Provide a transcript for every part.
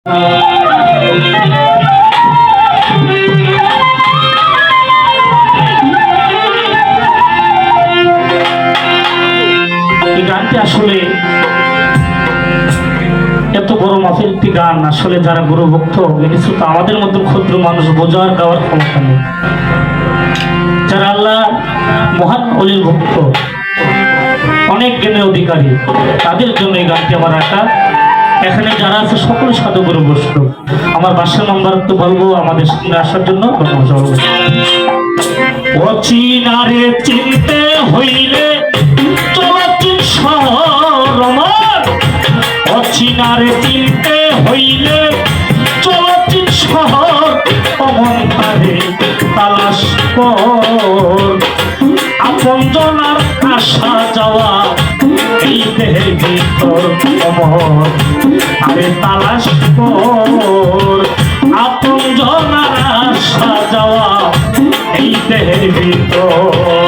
এত বড় একটি গান। আসলে যারা গুরু ভক্ত আমাদের মতো ক্ষুদ্র মানুষ গাওয়ার ক্ষমতা নেই। যারা আল্লাহ ভক্ত, অনেক জ্ঞানের অধিকারী, তাদের জন্য এই গানটি আমার আঁকা। এখানে যারা আছে, সকল সাধু গুরু বসল আমার বাসার নাম্বার তো বলব, আমাদের সামনে আসার জন্য চিনতে আরে তালাশ কর। আপন জনার এই দেহের ভিতর।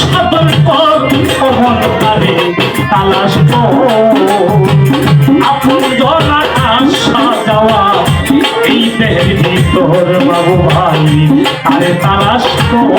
সাধন কর। অহংকারে তালাশ আপন জনা আসা যাওয়া এই দেহের ভিতর বাবু ভাই, আরে তালাশ কর।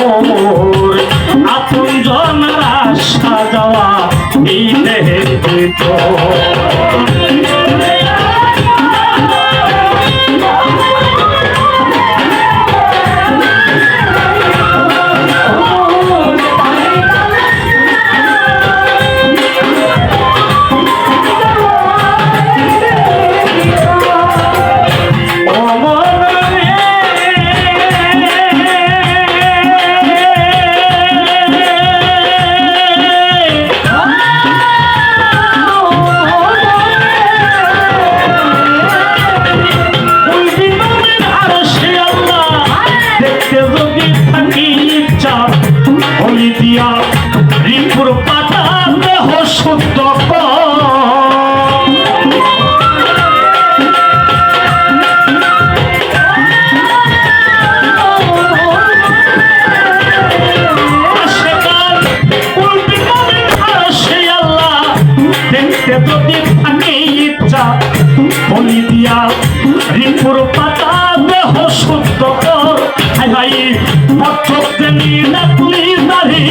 ডাকলি দাঁড়ি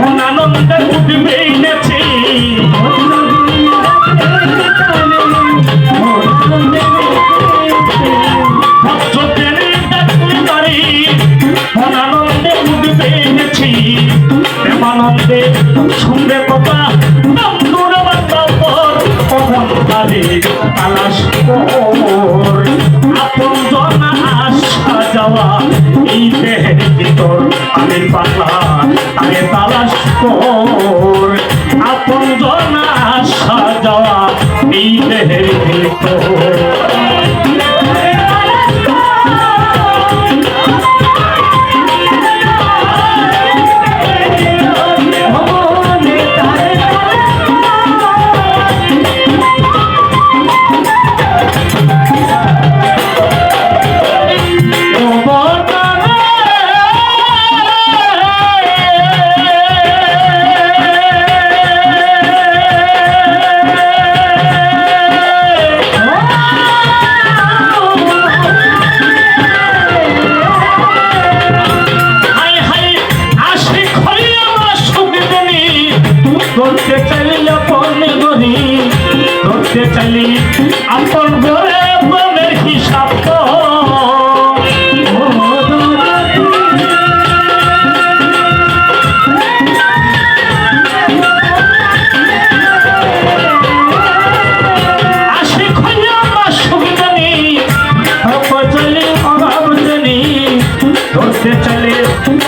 মনানন্দে উঠবে নেছে প্রেমানন্দে শুনবে কথা নাম দূরে বার্তা পর অহংকারে তালাশ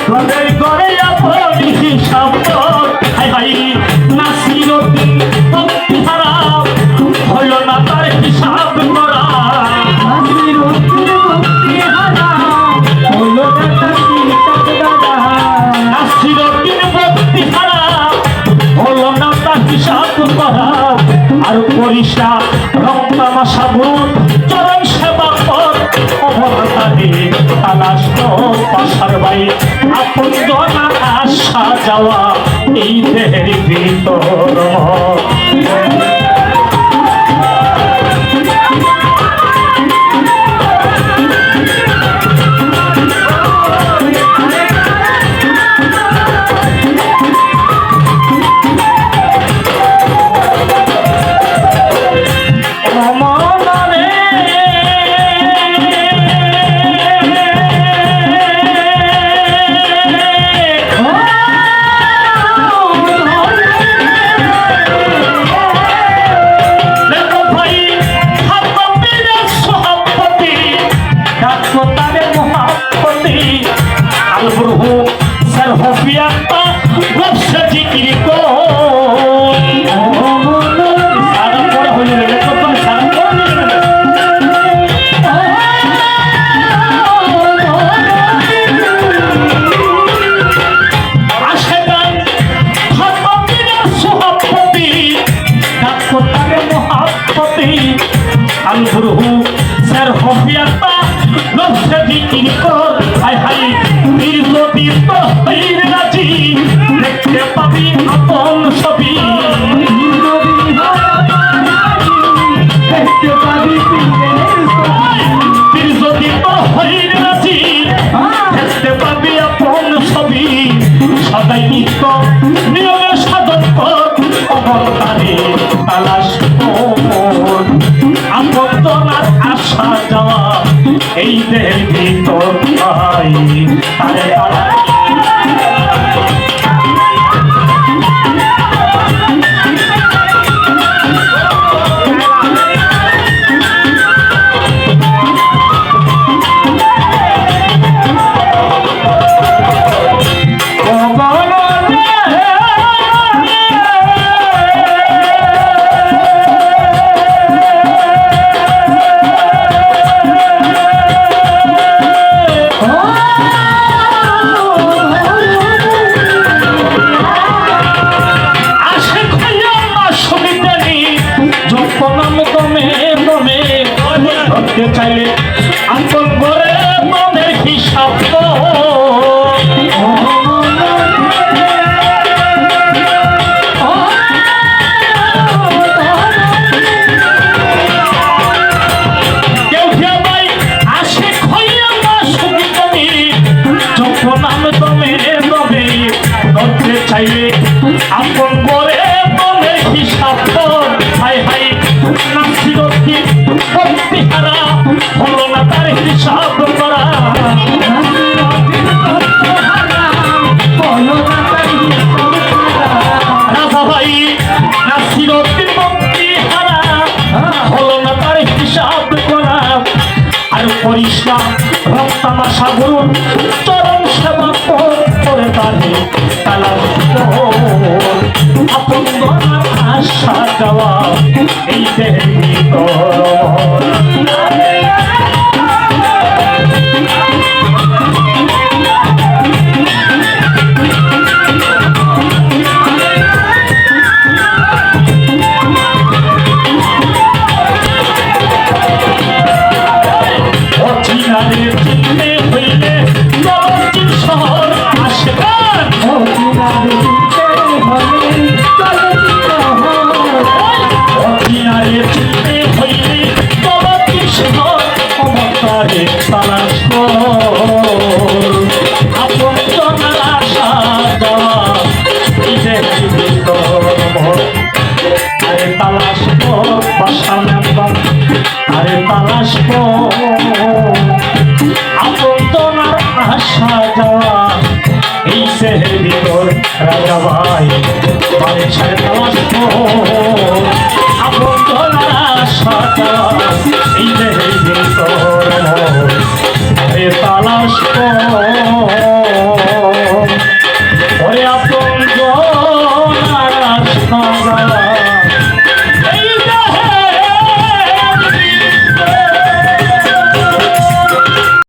তোদের করে আপনি সম্পদ হাই হাই নাসিরতি ভক্তি হারা হলো না তার হিসাব করা। নাসিরতি ভক্তি হারা হলো না তার হিসাব করা। নাসিরতি ভক্তি হারা হলো না তার হিসাব করা। আর পরিষ্কার রক্তামা সাবুন চরা খবর থাকে আলাস পাশার বাই আপন দলা আসা যাওয়া এই দেহের ভিতর। সন্তানে তালাশ আপত্তনার আশা যাওয়া এই দেহের ভিতর ভাই তারে সাজাওয়া এই দেহ আরে তালাশ আপন তোমার আশা যাওয়া এই সেহের ভিতর রাজা ভাই আরে ছাড়ে তালাশ আপন